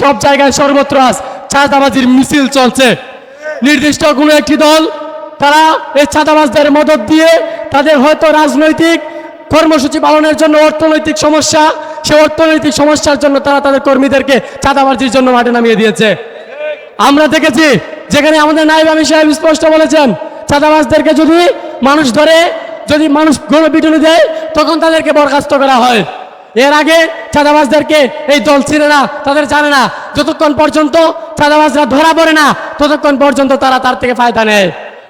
সব জায়গায় সর্বত্র আজ চাঁদাবাজির মিছিল চলছে। নির্দিষ্ট কোনো একটি দল, তারা এই চাঁদাবাজদের মদত দিয়ে তাদের হয়তো রাজনৈতিক কর্মসূচি পালনের জন্য অর্থনৈতিক সমস্যা, সে অর্থনৈতিক সমস্যার জন্য তারা তাদের কর্মীদেরকে চাঁদাবাজির জন্য মাঠে নামিয়ে দিয়েছে। আমরা দেখেছি, যেখানে আমাদের নাইব আমি সাহেব স্পষ্ট বলেছেন, চাঁদাবাজদেরকে যদি মানুষ ধরে, যদি মানুষ গণপিটুনি দেয়, তখন তাদেরকে বরখাস্ত করা হয়। এর আগে চাঁদাবাজদেরকে এই দল ছিঁড়ে না তাদের জানে না। যতক্ষণ পর্যন্ত চাঁদাবাজরা ধরা পড়ে না ততক্ষণ পর্যন্ত তারা তার থেকে ফায়দা নেয়।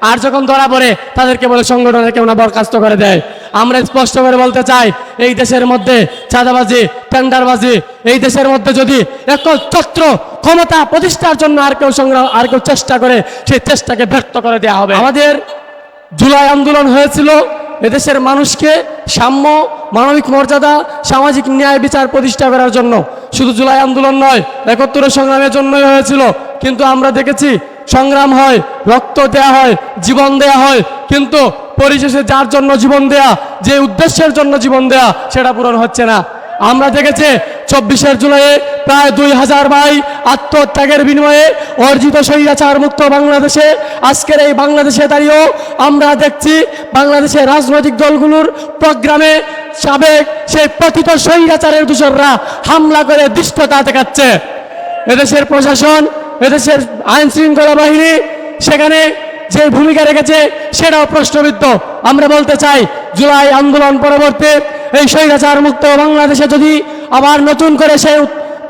আর যখন ধরা পড়ে তাদেরকে বলে সংগঠনের কেউ না বরখাস্ত করে দেয়। আমরা স্পষ্ট করে বলতে চাই এই দেশের মধ্যে চাঁদাবাজি টেন্ডারবাজি এই দেশের মধ্যে যদি এক একচ্ছত্র ক্ষমতা প্রতিষ্ঠার জন্য আর কেউ সংগ্রাম আর কেউ চেষ্টা করে সেই চেষ্টাকে ব্যর্থ করে দেওয়া হবে। আমাদের জুলাই আন্দোলন হয়েছিল এদেশের মানুষকে সাম্য মানবিক মর্যাদা, সামাজিক ন্যায় বিচার প্রতিষ্ঠা করার জন্য। শুধু জুলাই আন্দোলন নয়, একত্তর সংগ্রামের জন্যই হয়েছিল। কিন্তু আমরা দেখেছি, সংগ্রাম হয়, রক্ত দেয়া হয়, জীবন দেয়া হয়। কিন্তু পরিশেষে যার জন্য জীবন দেয়া, যে উদ্দেশ্যের জন্য জীবন দেয়া, সেটা পূরণ হচ্ছে না। আমরা দেখেছি, চব্বিশের জুলাইয়ে প্রায় দুই হাজার ভাই আত্মত্যাগের বিনিময়ে অর্জিত স্বৈরাচার মুক্ত বাংলাদেশে, আজকের এই বাংলাদেশে দাঁড়িয়েও আমরা দেখছি, বাংলাদেশের রাজনৈতিক দলগুলোর প্রোগ্রামে সাবেক সেই পতিত স্বৈরাচারের দূষররা হামলা করে দৃষ্টতা দেখাচ্ছে। এদেশের প্রশাসন, এদেশের আইন শৃঙ্খলা বাহিনী, সেখানে যে ভূমিকা রেখেছে সেটাও প্রশ্নবিদ্ধ। আমরা বলতে চাই, জুলাই আন্দোলন পরবর্তী এই স্বৈরাচার মুক্ত বাংলাদেশে যদি আবার নতুন করে সেই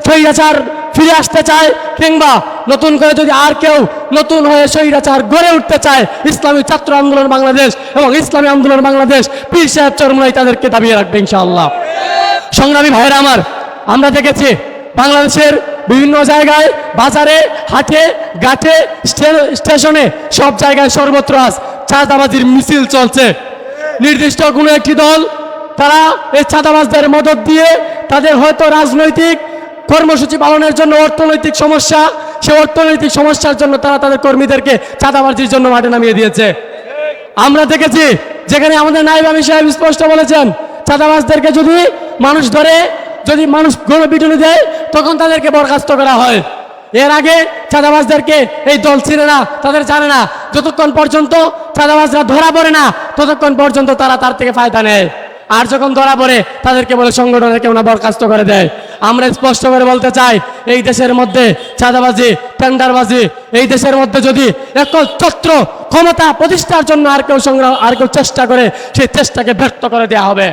স্বৈরাচার ফিরে আসতে চায়, কিংবা নতুন করে যদি আর কেউ নতুন হয়ে স্বৈরাচার গড়ে উঠতে চায়, ইসলামী ছাত্র আন্দোলন বাংলাদেশ এবং ইসলামী আন্দোলন বাংলাদেশ, পীর সাহেব চরমনাই তাদেরকে দাবিয়ে রাখবে ইনশাআল্লাহ। সংগ্রামী ভাইয়েরা আমার, আমরা দেখেছি বাংলাদেশের বিভিন্ন জায়গায়, বাজারে, হাটে, ঘাটে স্টে- স্টেশনে সব জায়গায় সর্বত্র আজ চাঁদাবাজির মিছিল চলছে। নির্দিষ্ট কোনো একটি দল, তারা এই চাঁদাবাজদের মদত দিয়ে তাদের হয়তো রাজনৈতিক কর্মসূচি পালনের জন্য অর্থনৈতিক সমস্যা সে অর্থনৈতিক সমস্যার জন্য তারা তাদের কর্মীদেরকে চাঁদাবাজির জন্য মাঠে নামিয়ে দিয়েছে। আমরা দেখেছি, যেখানে আমাদের নাইব আমি সাহেব স্পষ্ট বলেছেন, চাঁদাবাজদেরকে যদি মানুষ ধরে, যদি মানুষ গণপিটুনি দেয়, তখন তাদেরকে বরখাস্ত করা হয়। এর আগে চাঁদাবাজদেরকে এই দল ছিঁড়ে না, তাদের জানে না। যতক্ষণ পর্যন্ত চাঁদাবাজরা ধরা পড়ে না, ততক্ষণ পর্যন্ত তারা তার থেকে ফায়দা নেয়। আর যখন ধরা পড়ে, তাদেরকে বলে, সংগঠনের কেউ না বরখাস্ত করে দেয়। আমরা স্পষ্ট করে বলতে চাই, এই দেশের মধ্যে চাঁদাবাজি, টেন্ডারবাজি, এই দেশের মধ্যে যদি একচ্ছত্র ক্ষমতা প্রতিষ্ঠার জন্য আর কেউ সংগ্রাম, আর কেউ চেষ্টা করে, সেই চেষ্টাকে ব্যর্থ করে দেওয়া হবে।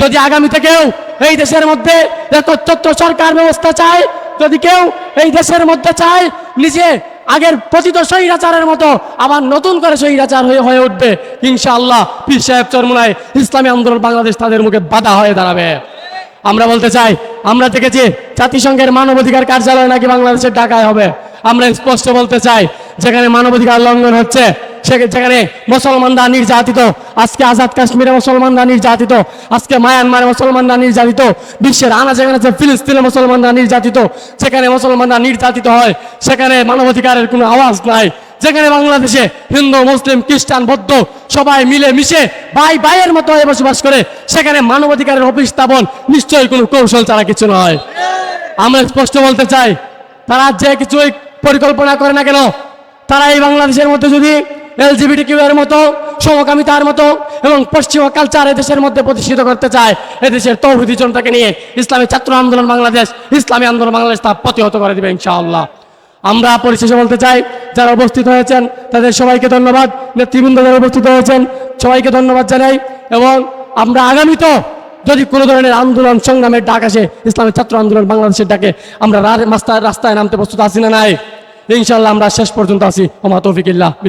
যদি আগামীতে কেউ এই দেশের মধ্যে একচ্ছত্র সরকার ব্যবস্থা চায়, যদি কেউ এই দেশের মধ্যে চায়, নিজে আগের পতিত স্বৈরাচারের মতো আবার নতুন করে স্বৈরাচার হয়ে হয়ে উঠবে। ইনশাআল্লাহ, পীর সাহেব চরমুনায় ইসলামী আন্দোলন বাংলাদেশ তাদের মুখে বাধা হয়ে দাঁড়াবে। আমরা বলতে চাই, আমরা দেখেছি জাতিসংঘের মানবাধিকার কার্যালয় নাকি বাংলাদেশের ঢাকায় হবে। আমরা স্পষ্ট বলতে চাই, যেখানে মানবাধিকার লঙ্ঘন হচ্ছে সে- যেখানে মুসলমানরা নির্যাতিত। আজকে আজাদ কাশ্মীরে মুসলমানরা নির্যাতিত। আজকে মায়ানমারে মুসলমানরা নির্যাতিত। বিশ্বের আনা যেখানে আছে ফিলিস্তিনে মুসলমানরা নির্যাতিত। সেখানে মুসলমানরা নির্যাতিত হয়, সেখানে মানবাধিকারের কোনো আওয়াজ নাই। যেখানে বাংলাদেশে হিন্দু, মুসলিম, খ্রিস্টান, বৌদ্ধ সবাই মিলে মিশে ভাই ভাইয়ের মতো হয়ে বসবাস করে, সেখানে মানবাধিকারের অফিস স্থাপন নিশ্চয়ই কোনো কৌশল ছাড়া কিছু নয়। আমরা স্পষ্ট বলতে চাই, তারা যে কিছুই পরিকল্পনা করে না কেন, তারা এই বাংলাদেশের মধ্যে যদি এলজিবিটি কিউ এর মতো, সমকামিতার মতো এবং পশ্চিমা কালচার এদেশের মধ্যে প্রতিষ্ঠিত করতে চায়, এদেশের তৌহিদি জনতাকে নিয়ে ইসলামী ছাত্র আন্দোলন বাংলাদেশ, ইসলামী আন্দোলন বাংলাদেশ তা প্রতিহত করে দেবে ইনশাআল্লাহ। আমরা পরিশেষে বলতে চাই, যারা উপস্থিত হয়েছেন, তাদের সবাইকে ধন্যবাদ। নেতৃবৃন্দ যারা উপস্থিত হয়েছেন, সবাইকে ধন্যবাদ জানাই এবং আমরা আগামীতেও যদি কোনো ধরনের আন্দোলন সংগ্রামের ডাক আসে, ইসলামী ছাত্র আন্দোলন বাংলাদেশের ডাকে, আমরা রাস্তায় রাস্তায় নামতে প্রস্তুত আছি না নাই? ইনশাল্লাহ আমরা শেষ পর্যন্ত আছি। ওমা তৌফিকিল্লাহ